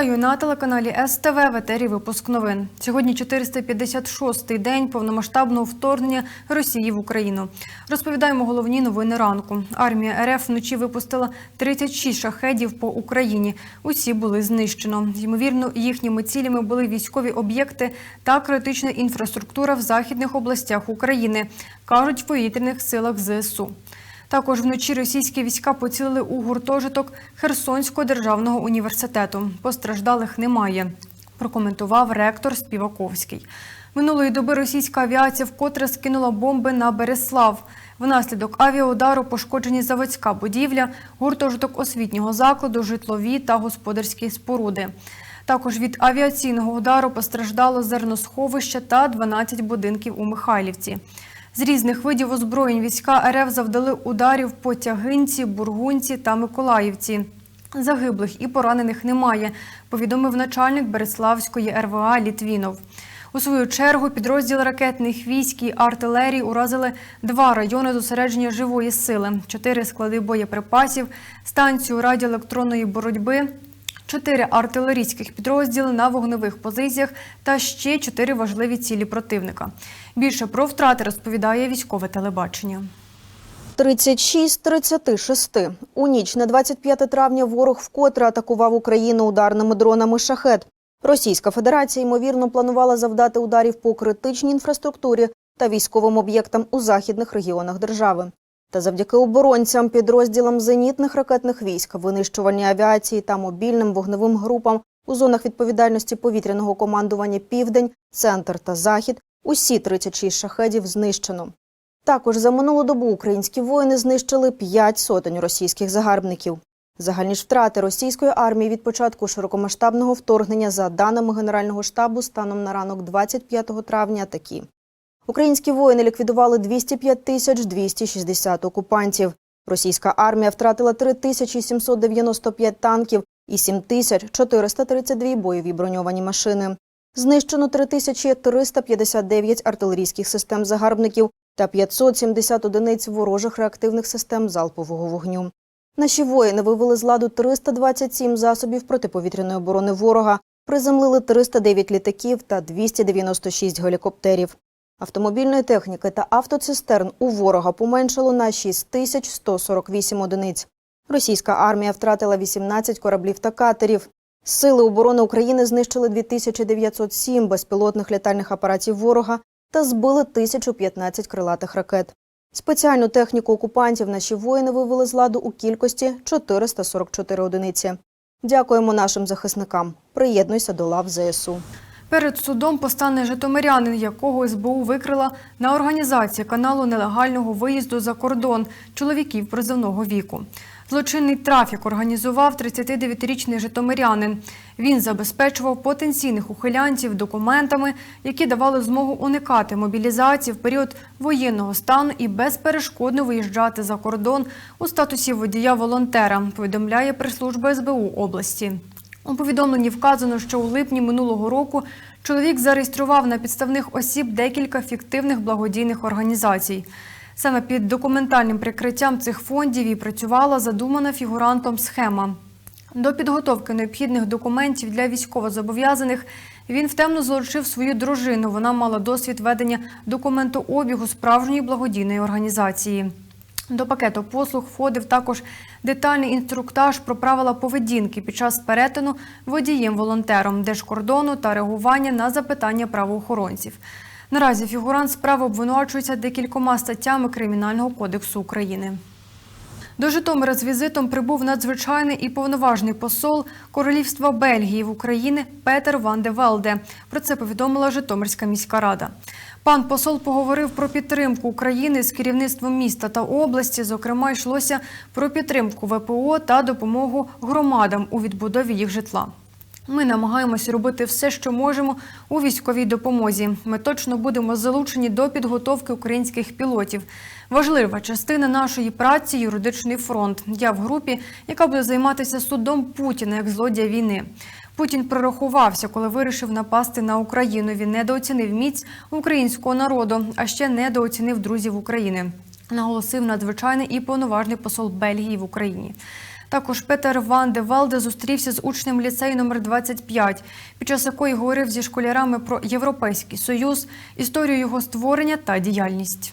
Вітаю на телеканалі СТВ в етері випуск новин. Сьогодні 456-й день повномасштабного вторгнення Росії в Україну. Розповідаємо головні новини ранку. Армія РФ вночі випустила 36 шахедів по Україні. Усі були знищено. Ймовірно, їхніми цілями були військові об'єкти та критична інфраструктура в західних областях України, кажуть в повітряних силах ЗСУ. Також вночі російські війська поцілили у гуртожиток Херсонського державного університету. Постраждалих немає. Прокоментував ректор Співаковський. Минулої доби російська авіація вкотре скинула бомби на Береслав. Внаслідок авіаудару пошкоджені заводська будівля, гуртожиток освітнього закладу, житлові та господарські споруди. Також від авіаційного удару постраждало зерносховище та 12 будинків у Михайлівці. З різних видів озброєнь війська РФ завдали ударів по Тягинці, Бургунці та Миколаївці. Загиблих і поранених немає, повідомив начальник Береславської РВА Літвінов. У свою чергу підрозділ ракетних військ і артилерії уразили два райони зосередження живої сили, чотири склади боєприпасів, станцію радіоелектронної боротьби, чотири артилерійських підрозділи на вогневих позиціях та ще чотири важливі цілі противника. Більше про втрати розповідає військове телебачення. 36 з 36. У ніч на 25 травня ворог вкотре атакував Україну ударними дронами «Шахет». Російська Федерація, ймовірно, планувала завдати ударів по критичній інфраструктурі та військовим об'єктам у західних регіонах держави. Та завдяки оборонцям, підрозділам зенітних ракетних військ, винищувальній авіації та мобільним вогневим групам у зонах відповідальності повітряного командування Південь, Центр та Захід усі 36 шахедів знищено. Також за минулу добу українські воїни знищили 5 сотень російських загарбників. Загальні ж втрати російської армії від початку широкомасштабного вторгнення, за даними Генерального штабу, станом на ранок 25 травня такі. Українські воїни ліквідували 205 тисяч 260 окупантів. Російська армія втратила 3795 танків і 7432 бойові броньовані машини. Знищено 3359 артилерійських систем загарбників та 570 одиниць ворожих реактивних систем залпового вогню. Наші воїни вивели з ладу 327 засобів протиповітряної оборони ворога, приземлили 309 літаків та 296 гелікоптерів. Автомобільної техніки та автоцистерн у ворога поменшало на 6148 одиниць. Російська армія втратила 18 кораблів та катерів. Сили оборони України знищили 2907 безпілотних літальних апаратів ворога та збили 1015 крилатих ракет. Спеціальну техніку окупантів наші воїни вивели з ладу у кількості 444 одиниці. Дякуємо нашим захисникам. Приєднуйся до лав ЗСУ. Перед судом постане житомирянин, якого СБУ викрила на організації каналу нелегального виїзду за кордон чоловіків призовного віку. Злочинний трафік організував 39-річний житомирянин. Він забезпечував потенційних ухилянців документами, які давали змогу уникати мобілізації в період воєнного стану і безперешкодно виїжджати за кордон у статусі водія-волонтера, повідомляє прес-служба СБУ області. У повідомленні вказано, що у липні минулого року чоловік зареєстрував на підставних осіб декілька фіктивних благодійних організацій. Саме під документальним прикриттям цих фондів і працювала задумана фігурантом схема. До підготовки необхідних документів для військовозобов'язаних він втемно залучив свою дружину. Вона мала досвід ведення документообігу справжньої благодійної організації. До пакету послуг входив також детальний інструктаж про правила поведінки під час перетину водієм-волонтером, держкордону та реагування на запитання правоохоронців. Наразі фігурант справи обвинувачується декількома статтями Кримінального кодексу України. До Житомира з візитом прибув надзвичайний і повноважний посол Королівства Бельгії в Україні Петер Ван де Велде. Про це повідомила Житомирська міська рада. Пан посол поговорив про підтримку України з керівництвом міста та області. Зокрема, йшлося про підтримку ВПО та допомогу громадам у відбудові їх житла. Ми намагаємося робити все, що можемо у військовій допомозі. Ми точно будемо залучені до підготовки українських пілотів. Важлива частина нашої праці юридичний фронт. Я в групі, яка буде займатися судом Путіна як злодія війни. Путін прорахувався, коли вирішив напасти на Україну. Він недооцінив міць українського народу, а ще недооцінив друзів України. Наголосив надзвичайний і повноважний посол Бельгії в Україні. Також Петер Ван де Валде зустрівся з учнем ліцею номер 25, під час якої говорив зі школярами про Європейський Союз, історію його створення та діяльність.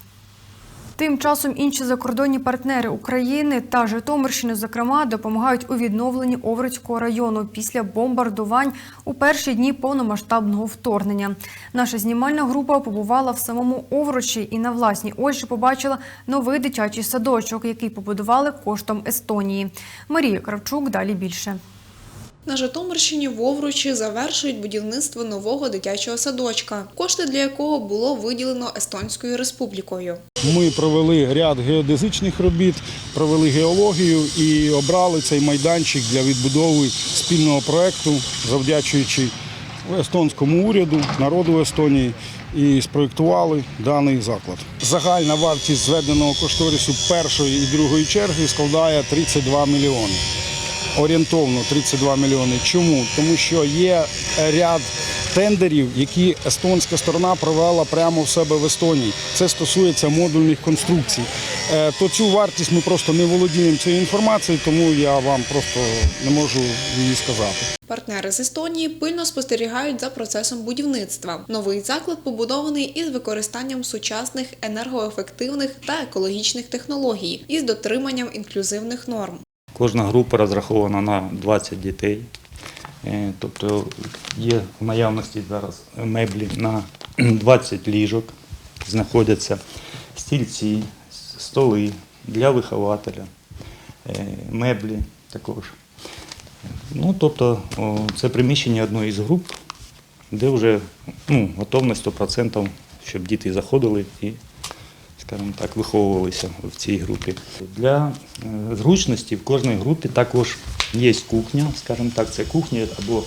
Тим часом інші закордонні партнери України та Житомирщини, зокрема, допомагають у відновленні Овруцького району після бомбардувань у перші дні повномасштабного вторгнення. Наша знімальна група побувала в самому Овручі і на власні очі побачила новий дитячий садочок, який побудували коштом Естонії. Марія Кравчук далі більше. На Житомирщині в Овручі завершують будівництво нового дитячого садочка, кошти для якого було виділено Естонською республікою. Ми провели ряд геодезичних робіт, провели геологію і обрали цей майданчик для відбудови спільного проекту, завдячуючи естонському уряду, народу Естонії, і спроєктували даний заклад. Загальна вартість зведеного кошторису першої і другої черги складає 32 мільйони. Орієнтовно 32 мільйони. Чому? Тому що є ряд тендерів, які естонська сторона провела прямо в себе в Естонії. Це стосується модульних конструкцій. Е, То цю вартість ми просто не володіємо цією інформацією, тому я вам просто не можу її сказати. Партнери з Естонії пильно спостерігають за процесом будівництва. Новий заклад побудований із використанням сучасних енергоефективних та екологічних технологій із дотриманням інклюзивних норм. Кожна група розрахована на 20 дітей. Е, Тобто є в наявності зараз меблі на 20 ліжок, знаходяться стільці, столи для вихователя, е, меблі також. Ну, тобто це приміщення одної з груп, де вже ну, готовність 100%, щоб діти заходили і скажімо так, виховувалися в цій групі. Для е, зручності в кожній групі також є кухня, скажімо так, це кухня або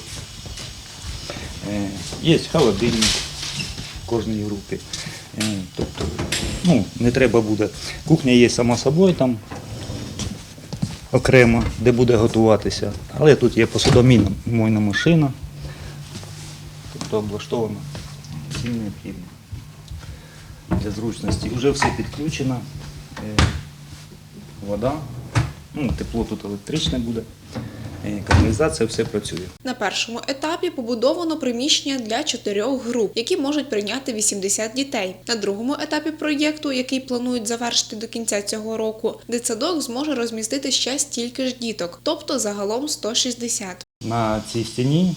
е, є холодильник в кожній групі. Е, Тобто, ну, не треба буде. Кухня є сама собою там окремо, де буде готуватися. Але тут є посудомийна машина, тобто облаштовано всім необхідно для зручності. Вже все підключено. Е, Вода, ну, тепло тут електричне буде, е, каналізація, все працює. На першому етапі побудовано приміщення для чотирьох груп, які можуть прийняти 80 дітей. На другому етапі проєкту, який планують завершити до кінця цього року, дитсадок зможе розмістити ще стільки ж діток, тобто загалом 160. На цій стіні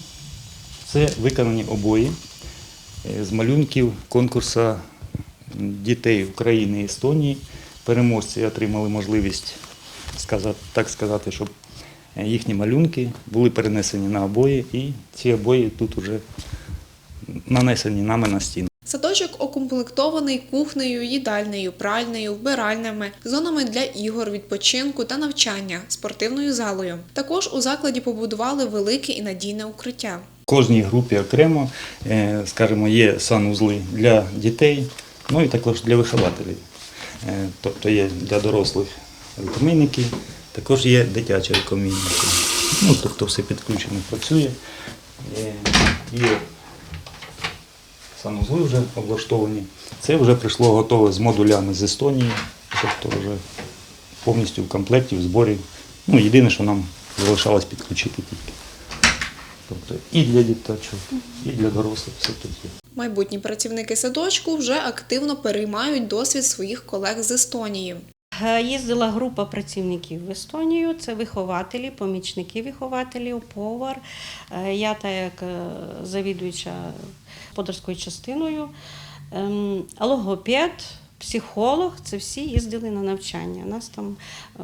це виконані обої е, з малюнків конкурсу дітей України і Естонії. Переможці отримали можливість, сказати, так сказати, щоб е, їхні малюнки були перенесені на обої, і ці обої тут вже нанесені нами на стіну. Садочок укомплектований кухнею, їдальнею, пральнею, вбиральнями, зонами для ігор, відпочинку та навчання, спортивною залою. Також у закладі побудували велике і надійне укриття. В кожній групі окремо, е, скажімо, є санузли для дітей, ну і також для вихователів. Е, Тобто є для дорослих рукомийники, також є дитячі рукомийники. Ну, тобто все підключено, працює. Е, Є санузли вже облаштовані. Це вже прийшло готове з модулями з Естонії, тобто вже повністю в комплекті, в зборі. Ну, єдине, що нам залишалось підключити тільки. Тобто і для діточок, і для дорослих все тут є. Майбутні працівники садочку вже активно переймають досвід своїх колег з Естонії. Е, Їздила група працівників в Естонію. Це вихователі, помічники вихователів, повар. Е, Я, та як е, завідуюча господарською частиною, ем, логопед, психолог це всі їздили на навчання. Нас там е,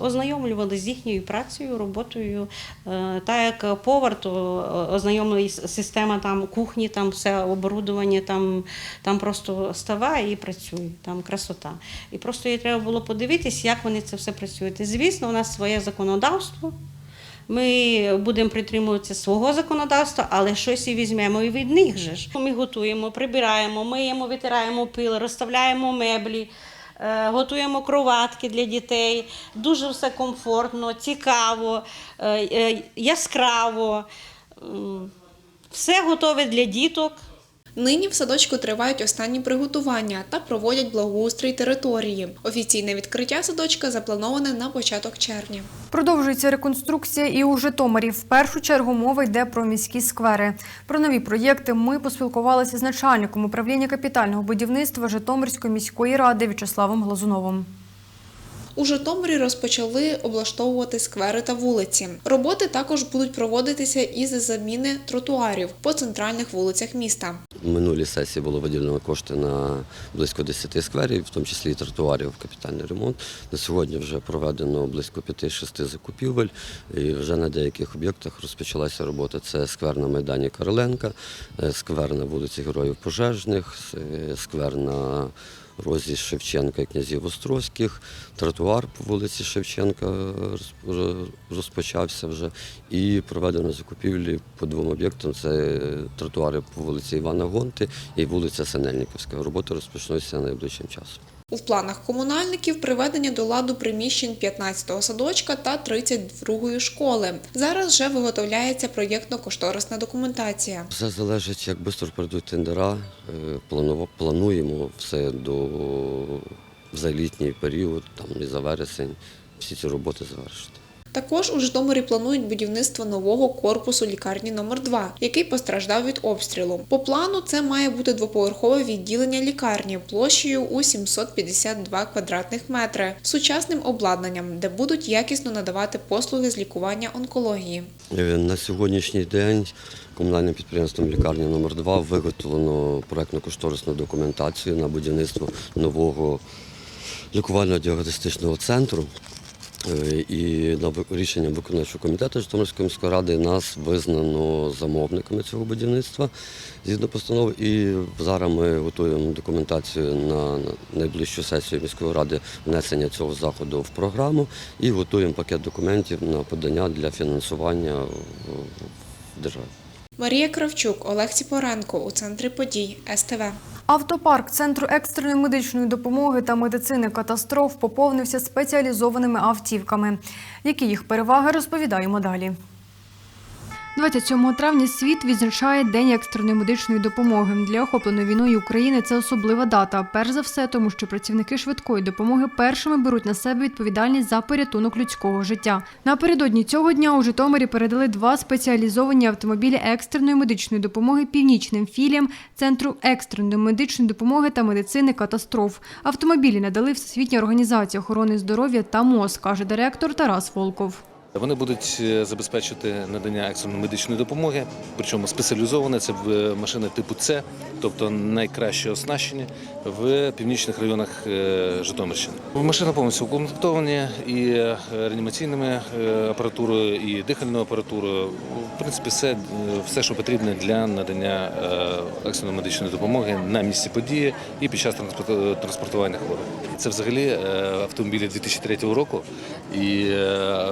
ознайомлювали з їхньою працею, роботою. Е, Так як повар, то е, з- система там кухні, там все оборудування, там, там просто ставай і працює, там красота. І просто їй треба було подивитись, як вони це все працюють. І, звісно, у нас своє законодавство. Ми будемо притримуватися свого законодавства, але щось і візьмемо і від них же ж. Ми готуємо, прибираємо, миємо, витираємо пил, розставляємо меблі, е, готуємо кроватки для дітей. Дуже все комфортно, цікаво, е, е, яскраво. Все готове для діток. Нині в садочку тривають останні приготування та проводять благоустрій території. Офіційне відкриття садочка заплановане на початок червня. Продовжується реконструкція і у Житомирі. В першу чергу мова йде про міські сквери. Про нові проєкти ми поспілкувалися з начальником управління капітального будівництва Житомирської міської ради В'ячеславом Глазуновим. У Житомирі розпочали облаштовувати сквери та вулиці. Роботи також будуть проводитися із заміни тротуарів по центральних вулицях міста. В минулій сесії було виділено кошти на близько 10 скверів, в тому числі і тротуарів, капітальний ремонт. На сьогодні вже проведено близько 5-6 закупівель, і вже на деяких об'єктах розпочалася робота. Це сквер на Майдані Короленка, е, сквер на вулиці Героїв Пожежних, е, сквер на розі Шевченка і князів Острозьких, тротуар по вулиці Шевченка розпочався вже. І проведено закупівлі по двом об'єктам. Це тротуари по вулиці Івана Гонти і вулиця Синельниківська. Роботи розпочнуться найближчим часом. У планах комунальників приведення до ладу приміщень 15-го садочка та 32-ї школи. Зараз вже виготовляється проєктно-кошторисна документація. Все залежить, як швидко пройдуть тендера. Е, Плануємо все до за літній період, там і за вересень, всі ці роботи завершити. Також у Житомирі планують будівництво нового корпусу лікарні номер 2 який постраждав від обстрілу. По плану це має бути двоповерхове відділення лікарні площею у 752 квадратних метри з сучасним обладнанням, де будуть якісно надавати послуги з лікування онкології. Е, На сьогоднішній день комунальним підприємством лікарня номер 2 виготовлено проектно-кошторисну документацію на будівництво нового лікувально-діагностичного центру. Е, І на рішенням виконавчого комітету Житомирської міської ради нас визнано замовниками цього будівництва згідно постанови. І зараз ми готуємо документацію на на найближчу сесію міської ради внесення цього заходу в програму і готуємо пакет документів на подання для фінансування в державі. Марія Кравчук, Олег Ціпоренко у центрі подій СТВ. Автопарк Центру екстреної медичної допомоги та медицини катастроф поповнився спеціалізованими автівками. Які їх переваги розповідаємо далі. 27 травня світ відзначає День екстреної медичної допомоги. Для охопленої війною України це особлива дата. Перш за все, тому що працівники швидкої допомоги першими беруть на себе відповідальність за порятунок людського життя. Напередодні цього дня у Житомирі передали два спеціалізовані автомобілі екстреної медичної допомоги північним філіям Центру екстреної медичної допомоги та медицини катастроф. Автомобілі надали Всесвітня організація охорони здоров'я та МОЗ, каже директор Тарас Волков. Вони будуть е, забезпечити надання екстреної медичної допомоги, причому спеціалізоване це в машини типу С, тобто найкраще оснащені в північних районах е, Житомирщини. Машини повністю укомплектовані і е, реанімаційними е, апаратурою, і дихальною апаратурою. В принципі, все, е, все, що потрібно для надання е, екстреної медичної допомоги на місці події і під час транспортування хворих. Це взагалі е, автомобілі 2003 року, і е,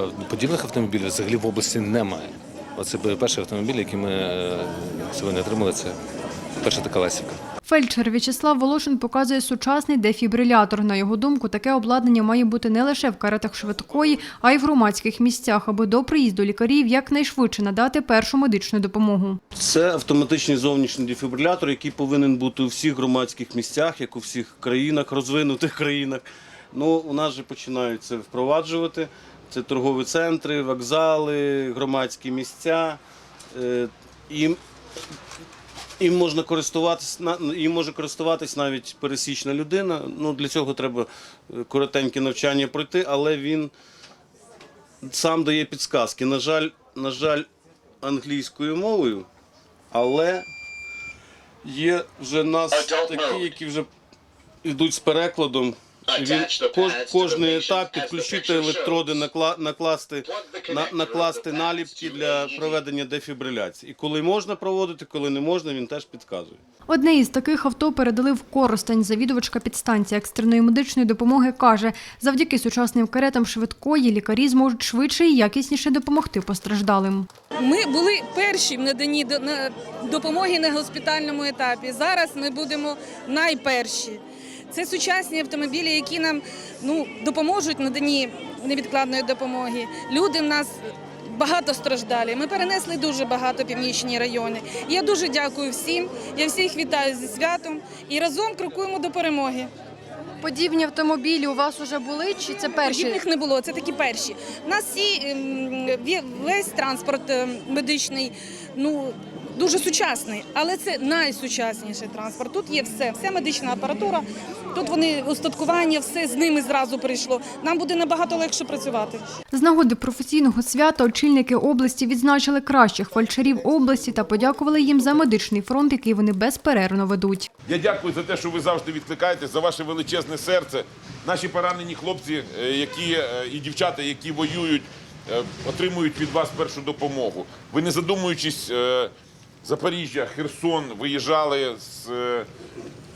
подібних автомобілів взагалі в області немає. Оце перший автомобіль, який ми е, сьогодні отримали. Це перша така ласівка. Фельдшер В'ячеслав Волошин показує сучасний дефібрилятор. На його думку, таке обладнання має бути не лише в каретах швидкої, а й в громадських місцях, аби до приїзду лікарів якнайшвидше надати першу медичну допомогу. Це автоматичний зовнішній дефібрилятор, який повинен бути у всіх громадських місцях, як у всіх країнах, розвинутих країнах. Ну, у нас же починають це впроваджувати. Це торгові центри, вокзали, громадські місця. Е, Їм, їм можна користуватись, їм може користуватись навіть пересічна людина. Ну, для цього треба е, коротеньке навчання пройти, але він сам дає підсказки. На жаль, на жаль, англійською мовою, але є вже нас такі, які вже йдуть з перекладом. Кож, кожний етап підключити електроди, накла, накласти, на, накласти наліпки для проведення дефібриляції. І коли можна проводити, коли не можна, він теж підказує. Одне із таких авто передали в Коростень. Завідувачка підстанції екстреної медичної допомоги каже, завдяки сучасним каретам швидкої лікарі зможуть швидше і якісніше допомогти постраждалим. Ми були перші в наданні до- на- допомоги на госпітальному етапі. Зараз ми будемо найперші. Це сучасні автомобілі, які нам ну, допоможуть наданні невідкладної допомоги. Люди в нас багатостраждалі. Ми перенесли дуже багато північні райони. Я дуже дякую всім. Я всіх вітаю зі святом і разом крокуємо до перемоги. Подібні автомобілі у вас вже були чи це перші? Подібних не було, це такі перші. У нас всі, ем, весь транспорт ем, медичний, ну. Дуже сучасний, але це найсучасніший транспорт. Тут є все, вся медична апаратура. Тут вони устаткування, все з ними зразу прийшло. Нам буде набагато легше працювати. З нагоди професійного свята очільники області відзначили кращих фельдшерів області та подякували їм за медичний фронт, який вони безперервно ведуть. Я дякую за те, що ви завжди відкликаєтесь, за ваше величезне серце. Наші поранені хлопці, е, які е, і дівчата, які воюють, е, отримують від вас першу допомогу. Ви не задумуючись, Запоріжжя, Херсон виїжджали з. е,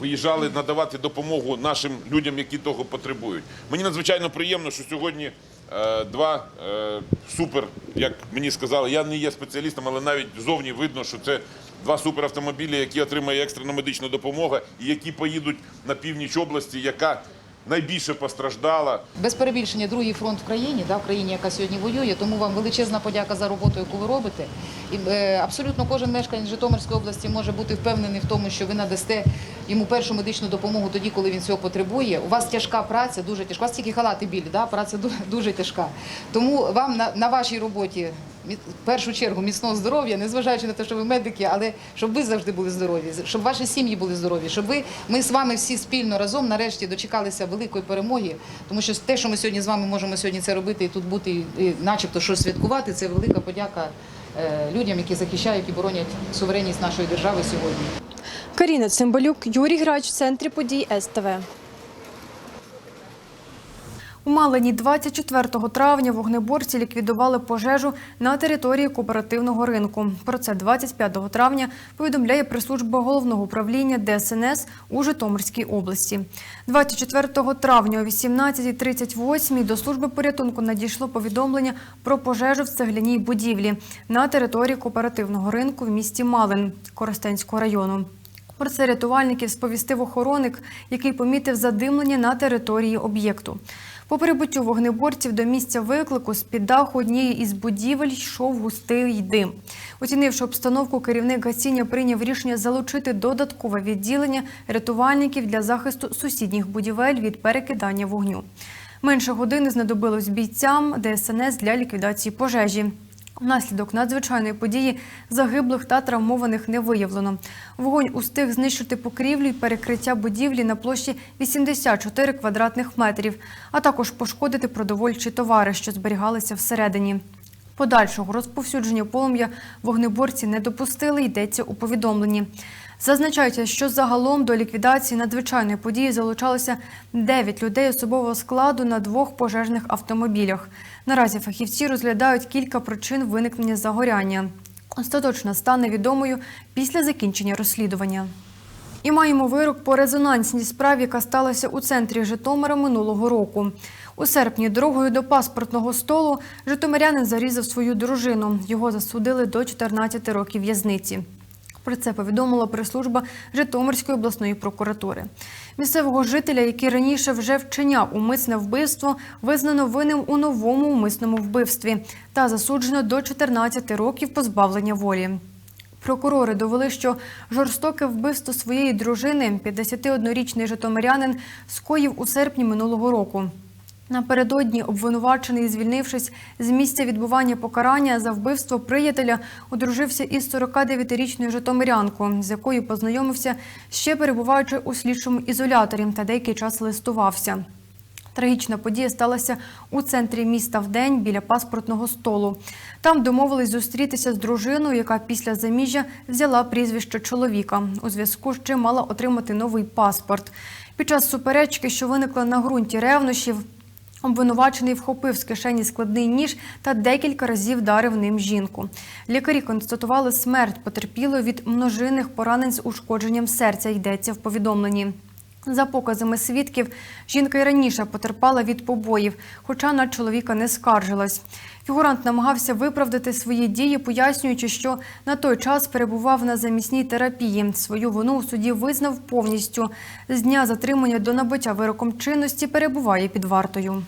Виїжджали надавати допомогу нашим людям, які того потребують. Мені надзвичайно приємно, що сьогодні е, два е, супер, як мені сказали, я не є спеціалістом, але навіть зовні видно, що це два суперавтомобілі, які отримає екстрена медична допомога і які поїдуть на північ області, яка найбільше постраждала. Без перебільшення другий фронт в країні, да, в країні, яка сьогодні воює. Тому вам величезна подяка за роботу, яку ви робите. І е, абсолютно кожен мешканець Житомирської області може бути впевнений в тому, що ви надасте йому першу медичну допомогу тоді, коли він цього потребує. У вас тяжка праця, дуже тяжка. У вас тільки халати білі, да? праця дуже, тяжка. Тому вам на, на вашій роботі в першу чергу міцного здоров'я, незважаючи на те, що ви медики, але щоб ви завжди були здорові, щоб ваші сім'ї були здорові, щоб ви ми з вами всі спільно разом нарешті дочекалися великої перемоги. Тому що те, що ми сьогодні з вами можемо сьогодні це робити і тут бути, і, начебто щось святкувати, це велика подяка е, людям, які захищають і боронять суверенність нашої держави сьогодні. Каріна Цимбалюк, Юрій Грач, в центрі подій СТВ. У Малині 24 травня вогнеборці ліквідували пожежу на території кооперативного ринку. Про це 25 травня повідомляє прес-служба головного управління ДСНС у Житомирській області. 24 травня о 18.38 до служби порятунку надійшло повідомлення про пожежу в цегляній будівлі на території кооперативного ринку в місті Малин Коростенського району. Про це рятувальників сповістив охоронник, який помітив задимлення на території об'єкту. По прибуттю вогнеборців до місця виклику з-під даху однієї із будівель йшов густий дим. Оцінивши обстановку, керівник гасіння прийняв рішення залучити додаткове відділення рятувальників для захисту сусідніх будівель від перекидання вогню. Менше години знадобилось бійцям ДСНС для ліквідації пожежі. Внаслідок надзвичайної події загиблих та травмованих не виявлено. Вогонь устиг знищити покрівлю і перекриття будівлі на площі 84 квадратних метрів, а також пошкодити продовольчі товари, що зберігалися всередині. Подальшого розповсюдження полум'я вогнеборці не допустили, йдеться у повідомленні. Зазначається, що загалом до ліквідації надзвичайної події залучалося 9 людей особового складу на двох пожежних автомобілях. Наразі фахівці розглядають кілька причин виникнення загоряння. Остаточно стане відомою після закінчення розслідування. І маємо вирок по резонансній справі, яка сталася у центрі Житомира минулого року. У серпні дорогою до паспортного столу житомирянин зарізав свою дружину. Його засудили до 14 років в'язниці. Про це повідомила прес-служба Житомирської обласної прокуратури. Місцевого жителя, який раніше вже вчиняв умисне вбивство, визнано винним у новому умисному вбивстві та засуджено до 14 років позбавлення волі. Прокурори довели, що жорстоке вбивство своєї дружини 51-річний житомирянин скоїв у серпні минулого року. Напередодні обвинувачений, звільнившись з місця відбування покарання за вбивство приятеля, одружився із 49-річною житомирянкою, з якою познайомився ще перебуваючи у слідчому ізоляторі та деякий час листувався. Трагічна подія сталася у центрі міста в день біля паспортного столу. Там домовились зустрітися з дружиною, яка після заміжжя взяла прізвище чоловіка, у зв'язку з чим мала отримати новий паспорт. Під час суперечки, що виникла на ґрунті ревнощів, Обвинувачений вхопив з кишені складний ніж та декілька разів дарив ним жінку. Лікарі констатували смерть потерпілої від множинних поранень з ушкодженням серця, йдеться в повідомленні. За показами свідків, жінка й раніше потерпала від побоїв, хоча на чоловіка не скаржилась. Фігурант намагався виправдати свої дії, пояснюючи, що на той час перебував на замісній терапії. Свою вину у суді визнав повністю. З дня затримання до набуття вироком чинності перебуває під вартою.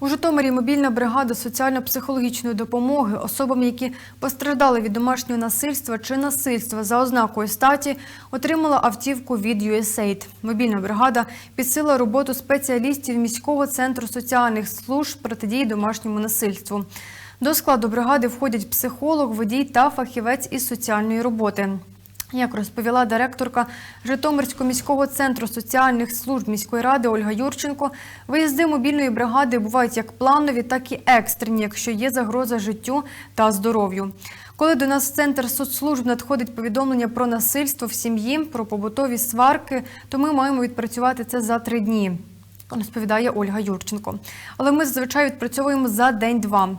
У Житомирі мобільна бригада соціально-психологічної допомоги особам, які постраждали від домашнього насильства чи насильства за ознакою статі, отримала автівку від USAID. Мобільна бригада підсила роботу спеціалістів міського центру соціальних служб протидії домашньому насильству. До складу бригади входять психолог, водій та фахівець із соціальної роботи. Як розповіла директорка Житомирського міського центру соціальних служб міської ради Ольга Юрченко, виїзди мобільної бригади бувають як планові, так і екстрені, якщо є загроза життю та здоров'ю. Коли до нас в центр соцслужб надходить повідомлення про насильство в сім'ї, про побутові сварки, то ми маємо відпрацювати це за три дні. Розповідає Ольга Юрченко. Але ми зазвичай відпрацьовуємо за день-два.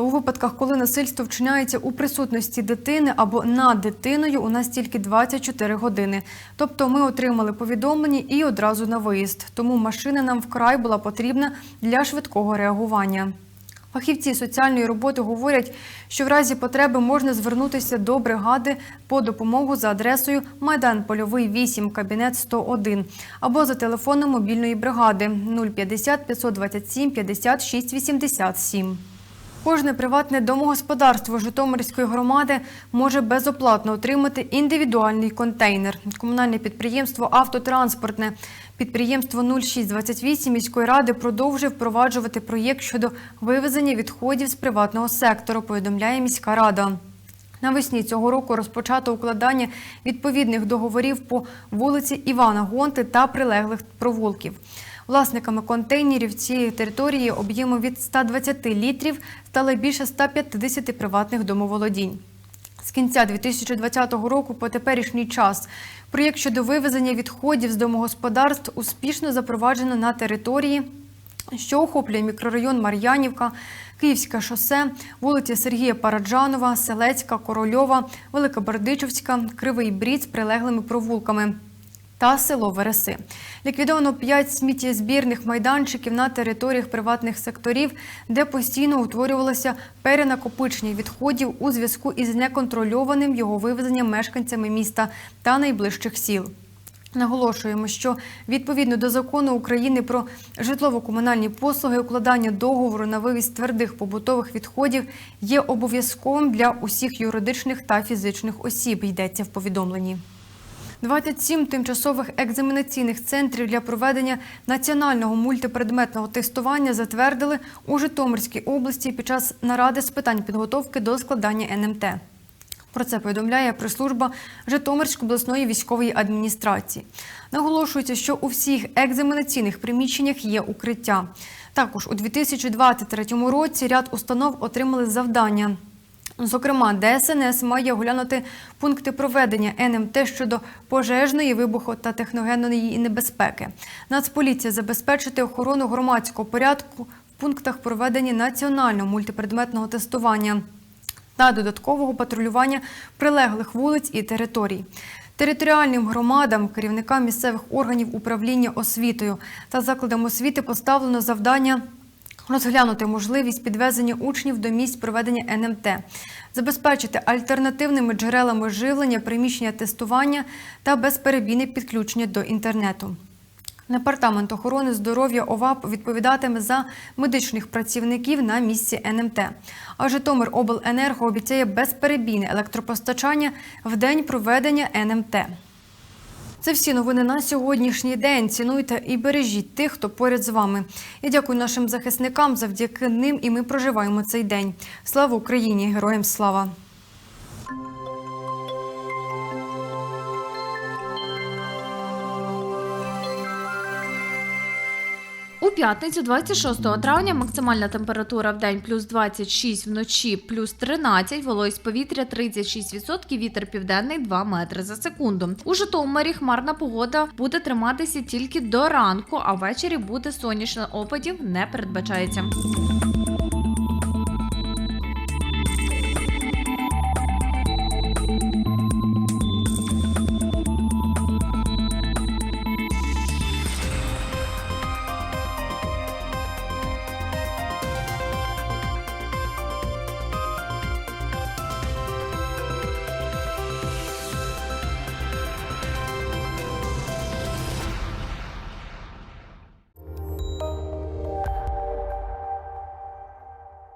У випадках, коли насильство вчиняється у присутності дитини або над дитиною, у нас тільки 24 години. Тобто ми отримали повідомлення і одразу на виїзд. Тому машина нам вкрай була потрібна для швидкого реагування. Фахівці соціальної роботи говорять, що в разі потреби можна звернутися до бригади по допомогу за адресою Майдан Польовий 8, кабінет 101 або за телефоном мобільної бригади 050 527 56 87. Кожне приватне домогосподарство Житомирської громади може безоплатно отримати індивідуальний контейнер. Комунальне підприємство Автотранспортне підприємство 0628 міської ради продовжує впроваджувати проєкт щодо вивезення відходів з приватного сектору. Повідомляє міська рада. Навесні цього року розпочато укладання відповідних договорів по вулиці Івана Гонти та прилеглих провулків. Власниками контейнерів цієї території об'ємом від 120 літрів стали більше 150 приватних домоволодінь. З кінця 2020 року по теперішній час проєкт щодо вивезення відходів з домогосподарств успішно запроваджено на території, що охоплює мікрорайон Мар'янівка, Київське шосе, вулиця Сергія Параджанова, Селецька, Корольова, Великобердичівська, Кривий Брід з прилеглими провулками та село Вереси. Ліквідовано 5 сміттєзбірних майданчиків на територіях приватних секторів, де постійно утворювалося перенакопичення відходів у зв'язку із неконтрольованим його вивезенням мешканцями міста та найближчих сіл. Наголошуємо, що відповідно до закону України про житлово-комунальні послуги укладання договору на вивіз твердих побутових відходів є обов'язковим для усіх юридичних та фізичних осіб. Йдеться в повідомленні. 27 тимчасових екзаменаційних центрів для проведення національного мультипредметного тестування затвердили у Житомирській області під час наради з питань підготовки до складання НМТ. Про це повідомляє прес-служба Житомирської обласної військової адміністрації. Наголошується, що у всіх екзаменаційних приміщеннях є укриття. Також у 2023 році ряд установ отримали завдання. Зокрема, ДСНС має оглянути пункти проведення НМТ щодо пожежної, вибуху та техногенної небезпеки. Нацполіція забезпечити охорону громадського порядку в пунктах проведення національного мультипредметного тестування та додаткового патрулювання прилеглих вулиць і територій. Територіальним громадам, керівникам місцевих органів управління освітою та закладам освіти поставлено завдання розглянути можливість підвезення учнів до місць проведення НМТ, забезпечити альтернативними джерелами живлення приміщення тестування та безперебійне підключення до інтернету. Департамент охорони здоров'я ОВАП відповідатиме за медичних працівників на місці НМТ. А Житомир обленерго обіцяє безперебійне електропостачання в день проведення НМТ. Це всі новини на сьогоднішній день. Цінуйте і бережіть тих, хто поряд з вами. І дякую нашим захисникам. Завдяки ним і ми проживаємо цей день. Слава Україні! Героям слава! У п'ятницю, 26 травня, максимальна температура в день плюс 26, вночі плюс 13, вологість повітря 36%, вітер південний 2 метри за секунду. У Житомирі хмарна погода буде триматися тільки до ранку, а ввечері буде сонячно опадів не передбачається.